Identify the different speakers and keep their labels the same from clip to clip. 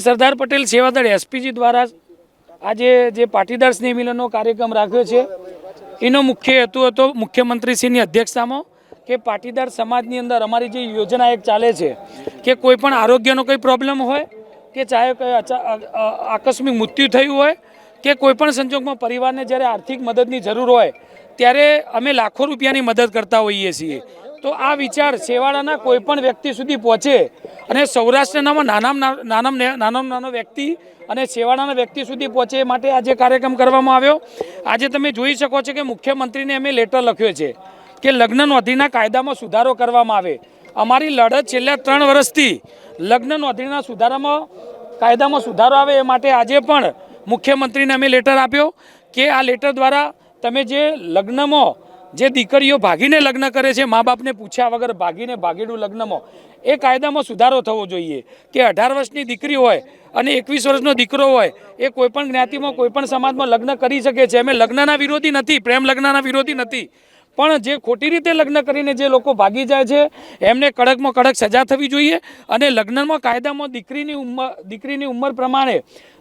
Speaker 1: સરદાર Patel Sevadal SPG દ્વારા આજે જે પાટીદાર સ્નેહ મિલનનો કાર્યક્રમ રાખ્યો છે, એનો મુખ્ય હેતુ હતો મુખ્યમંત્રીશ્રીની અધ્યક્ષતામાં કે પાટીદાર સમાજની અંદર અમારી જે યોજના એક ચાલે છે કે કોઈ પણ આરોગ્યનો કોઈ પ્રોબ્લેમ હોય, કે ચાહે આકસ્મિક મૃત્યુ થયું હોય, કે કોઈપણ સંજોગમાં પરિવારને જ્યારે આર્થિક મદદની જરૂર હોય, ત્યારે અમે લાખો રૂપિયાની મદદ કરતા હોઈએ છીએ. તો આ વિચાર છેવાડાના કોઈ પણ વ્યક્તિ સુધી પહોંચે અને સૌરાષ્ટ્રનામાં નાનામાં નાના નાનામાં નાનો વ્યક્તિ અને છેવાડાના વ્યક્તિ સુધી પહોંચે માટે આજે કાર્યક્રમ કરવામાં આવ્યો. આજે તમે જોઈ શકો છો કે મુખ્યમંત્રીને અમે લેટર લખ્યો છે કે લગ્ન નોંધણીના કાયદામાં સુધારો કરવામાં આવે. અમારી લડત છેલ્લા ત્રણ વર્ષથી લગ્ન નોંધણીના સુધારામાં કાયદામાં સુધારો આવે એ માટે આજે પણ મુખ્યમંત્રીને અમે લેટર આપ્યો કે આ લેટર દ્વારા તમે જે લગ્નમાં જે દીકરીઓ ભાગીને લગ્ન કરે છે, મા બાપને પૂછ્યા વગર ભાગીને ભાગીડું લગ્નમાં. એ કાયદામાં સુધારો થવો જોઈએ કે અઢાર વર્ષની દીકરી હોય અને એકવીસ વર્ષનો દીકરો હોય, એ કોઈપણ જ્ઞાતિમાં, કોઈપણ સમાજમાં લગ્ન કરી શકે છે. અમે લગ્નના વિરોધી નથી, પ્રેમ લગ્નના વિરોધી નથી. પણ જે ખોટી રીતે લગ્ન કરીને જે લોકો ભાગી જાય છે, એમને કડકમાં કડક સજા થવી જોઈએ અને લગ્નમાં કાયદામાં દીકરીની ઉંમર દીકરીની ઉંમર પ્રમાણે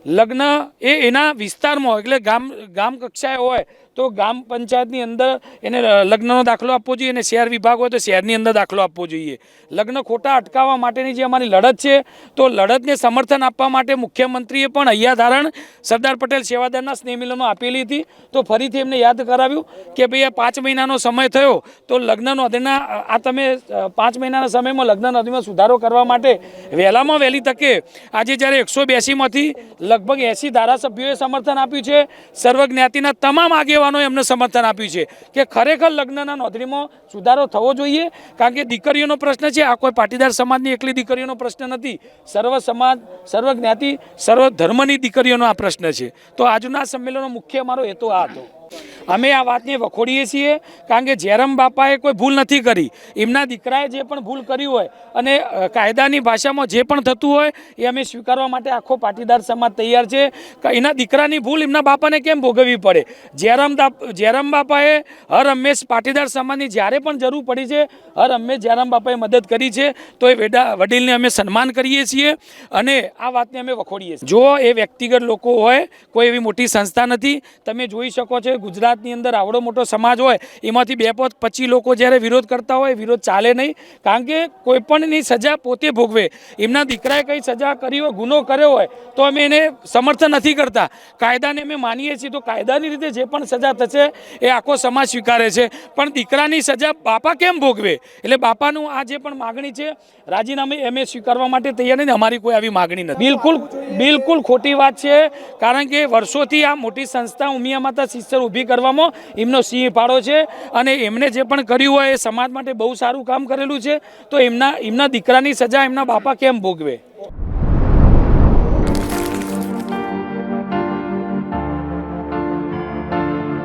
Speaker 1: લગ્ન એ એના વિસ્તારમાં એટલે ગામ ગામ કક્ષાએ હોય તો ગામ પંચાયતની અંદર એને લગ્નનો દાખલો આપવો જોઈએ અને શહેર વિભાગ હોય તો શહેરની અંદર દાખલો આપવો જોઈએ. લગ્ન ખોટા અટકાવવા માટેની જે અમારી લડત છે, તો લડતને સમર્થન આપવા માટે મુખ્યમંત્રીએ પણ અહીંયા ધારણ સરદાર પટેલ સેવાદારના સ્નેહમિલનો આપેલી હતી. તો ફરીથી એમને યાદ કરાવ્યું કે ભાઈ આ પાંચ મહિનાનો સમય થયો, તો લગ્ન નોંધણીના આ તમે પાંચ મહિનાના સમયમાં લગ્ન નોંધણીમાં સુધારો કરવા માટે વહેલામાં વહેલી તકે આજે જ્યારે એકસો બ્યાસીમાંથી લગભગ એંસી ધારાસભ્યોએ સમર્થન આપ્યું છે સર્વ જ્ઞાતિના તમામ આગેવાનોએ એમને સમર્થન આપ્યું છે કે ખરેખર લગ્નના નોંધણીમાં સુધારો થવો જોઈએ, કારણ કે દીકરીઓનો પ્રશ્ન છે, આ કોઈ પાટીદાર સમાજની એકલી દીકરીઓનો પ્રશ્ન નથી. સર્વ સમાજ, સર્વ જ્ઞાતિ, સર્વ ધર્મની દીકરીઓનો આ પ્રશ્ન છે. તો આજના સંમેલનનો મુખ્ય અમારો હેતુ આ હતો. અમે આ વાતને વખોડીએ છીએ કારણ કે જેરમ બાપાએ કોઈ ભૂલ નથી કરી. એમના દીકરાએ જે પણ ભૂલ કરી હોય અને કાયદાની ભાષામાં જે પણ થતું હોય એ અમે સ્વીકારવા માટે આખો પાટીદાર સમાજ તૈયાર છે. એના દીકરાની ભૂલ એમના બાપાને કેમ ભોગવવી પડે? જેરમ દા, જયરામ બાપાએ હર હંમેશ પાટીદાર સમાજની જ્યારે પણ જરૂર પડી છે, હર હંમેશ જયરામ બાપાએ મદદ કરી છે. તો એ વેડા, વડીલને અમે સન્માન કરીએ છીએ અને આ વાતને અમે વખોડીએ છીએ. જો એ વ્યક્તિગત લોકો હોય, કોઈ એવી મોટી સંસ્થા નથી, તમે જોઈ શકો છો ગુજરાતની અંદર આવડો મોટો સમાજ હોય, એમાંથી બે પોત પચીસ લોકો જ્યારે વિરોધ કરતા હોય, વિરોધ ચાલે નહીં. કારણ કે કોઈપણની સજા પોતે ભોગવે. એમના દીકરાએ કંઈ સજા કરી હોય, ગુનો કર્યો હોય, તો અમે એને સમર્થન નથી કરતા. કાયદાને અમે માનીએ છીએ. તો કાયદાની રીતે જે પણ સજા થશે, એ આખો સમાજ સ્વીકારે છે. પણ દીકરાની સજા બાપા કેમ ભોગવે? એટલે બાપાનું આ જે પણ માગણી છે, રાજીનામે એમ સ્વીકારવા માટે તૈયાર નથી. અમારી કોઈ આવી માગણી નથી. બિલકુલ બિલકુલ ખોટી વાત છે. કારણ કે વર્ષોથી આ મોટી સંસ્થા ઉમિયા માતા સિસ્ટર ઊભી કરવામાં એમનો સિંહ ફાળો છે અને એમણે જે પણ કર્યું હોય એ સમાજ માટે બહુ સારું કામ કરેલું છે. તો એમના એમના દીકરાની સજા એમના બાપા કેમ ભોગવે?